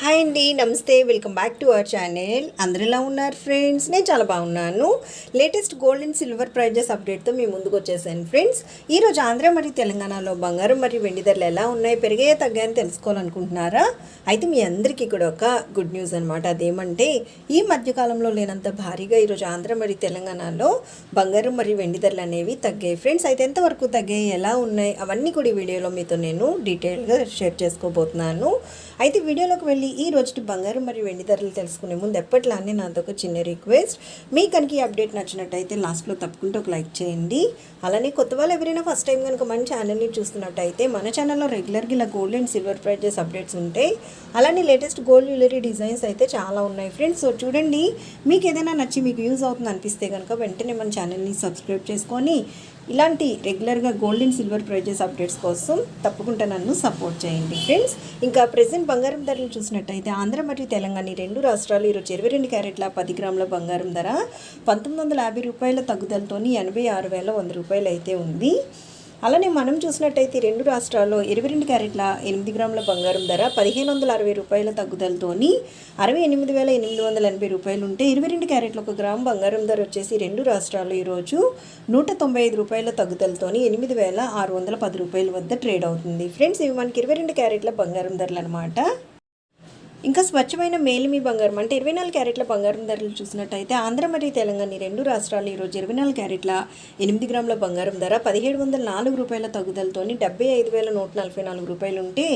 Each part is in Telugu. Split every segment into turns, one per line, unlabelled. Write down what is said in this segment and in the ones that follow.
హాయ్ అండి నమస్తే welcome back to our channel. అందరు ఎలా ఉన్నారు ఫ్రెండ్స్? నేను చాలా బాగున్నాను. Latest gold and silver prices అప్డేట్తో మీ ముందుకు వచ్చేసాను ఫ్రెండ్స్. ఈరోజు ఆంధ్ర మరియు తెలంగాణలో బంగారం మరియు వెండి ధరలు ఎలా ఉన్నాయి పెరిగే తగ్గాయని తెలుసుకోవాలనుకుంటున్నారా? అయితే మీ అందరికీ కూడా ఒక గుడ్ న్యూస్ అనమాట అదేమంటే ఈ మధ్యకాలంలో లేనంత భారీగా ఈరోజు ఆంధ్ర మరియు తెలంగాణలో బంగారం మరియు వెండి ధరలు అనేవి తగ్గాయి ఫ్రెండ్స్. అయితే ఎంతవరకు తగ్గాయి ఎలా ఉన్నాయి అవన్నీ కూడా ఈ వీడియోలో మీతో నేను డీటెయిల్గా షేర్ చేసుకోబోతున్నాను. అయితే వీడియోలోకి వెళ్ళి ఈ రోజు బంగారం మరియు వెండి ధరలు తెలుసుకునే ముందు ఎప్పట్లానే నాతో ఒక చిన్న రిక్వెస్ట్. మీ కనుక ఈ అప్డేట్ నచ్చినట్టయితే లాస్ట్లో తప్పకుండా ఒక లైక్ చేయండి. అలానే కొత్త వాళ్ళు ఎవరైనా ఫస్ట్ టైం కనుక మన ఛానల్ని చూస్తున్నట్టయితే మన ఛానల్లో రెగ్యులర్గా ఇలా gold and silver prices updates ఉంటాయి. అలానే లేటెస్ట్ గోల్డ్ జ్యువెలరీ డిజైన్స్ అయితే చాలా ఉన్నాయి ఫ్రెండ్స్ సో చూడండి మీకు ఏదైనా నచ్చి మీకు యూజ్ అవుతుంది అనిపిస్తే కనుక వెంటనే మన ఛానల్ని సబ్స్క్రైబ్ చేసుకొని ఇలాంటి రెగ్యులర్గా gold and silver prices updates కోసం తప్పకుండా నన్ను సపోర్ట్ చేయండి ఫ్రెండ్స్ ఇంకా ప్రెసెంట్ బంగారం ధరలు చూసినట్టయితే ఆంధ్ర మరియు తెలంగాణ రెండు రాష్ట్రాలు ఈరోజు ఇరవై రెండు క్యారెట్ల పది గ్రాముల బంగారం ధర పంతొమ్మిది వందల యాభై రూపాయల తగ్గుదలతో ఎనభై ఆరు వేల వంద రూపాయలు అయితే ఉంది. అలానే మనం చూసినట్టయితే రెండు రాష్ట్రాల్లో ఇరవై రెండు క్యారెట్ల ఎనిమిది గ్రాముల బంగారం ధర పదిహేను వందల అరవై రూపాయల తగ్గుదలతోని అరవై ఎనిమిది వేల ఎనిమిది వందల ఎనభై రూపాయలు ఉంటే ఇరవై రెండు క్యారెట్ల ఒక గ్రాము బంగారం ధర వచ్చేసి రెండు రాష్ట్రాల్లో ఈరోజు నూట తొంభై ఐదు రూపాయల తగ్గుదలతోని ఎనిమిది వేల ఆరు వందల పది రూపాయల వద్ద ట్రేడ్ అవుతుంది. ఫ్రెండ్స్ ఇవి మనకి ఇరవై రెండు క్యారెట్ల బంగారం ధరలు అనమాట ఇంకా స్వచ్ఛమైన మేలిమి బంగారం. అంటే ఇరవై నాలుగు క్యారెట్ల బంగారం ధరలు చూసినట్టయితే ఆంధ్ర మరియు తెలంగాణ ఈ రెండు రాష్ట్రాలు ఈరోజు ఇరవై నాలుగు క్యారెట్ల ఎనిమిది గ్రాముల బంగారం ధర పదిహేడు వందల నాలుగు రూపాయల తగుదలతోని డెబ్బై ఐదు వేల నూట నలభై నాలుగు రూపాయలు ఉంటే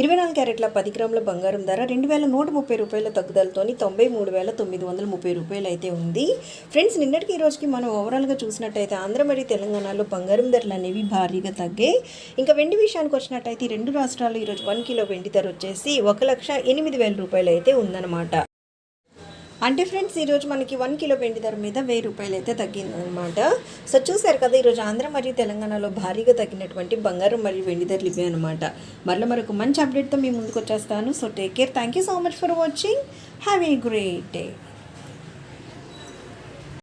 ఇరవై నాలుగు క్యారెట్ల పది గ్రాముల బంగారం ధర రెండు వేల నూట ముప్పై రూపాయల తగ్గుదలతోని తొంభై మూడు వేల తొమ్మిది వందల ముప్పై రూపాయలు అయితే ఉంది. ఫ్రెండ్స్ నిన్నటికి ఈ రోజుకి మనం ఓవరాల్గా చూసినట్టయితే ఆంధ్ర మరియు తెలంగాణలో బంగారం ధరలు అనేవి భారీగా తగ్గాయి. ఇంకా వెండి విషయానికి వచ్చినట్టయితే రెండు రాష్ట్రాలు ఈరోజు వన్ కిలో వెండి ధర వచ్చేసి ఒక లక్ష ఎనిమిది వేల వేల రూపాయలు అయితే ఉందన్నమాట. అంటే ఫ్రెండ్స్ ఈరోజు మనకి వన్ కిలో వెండి ధర మీద వెయ్యి రూపాయలు అయితే తగ్గిందనమాట సో చూసారు కదా ఈరోజు ఆంధ్ర మరియు తెలంగాణలో భారీగా తగ్గినటువంటి బంగారం మరియు వెండి ధరలు ఇవే అనమాట మరలా మరొక మంచి అప్డేట్తో మీ ముందుకు వచ్చేస్తాను so take care thank you so much for watching have a great day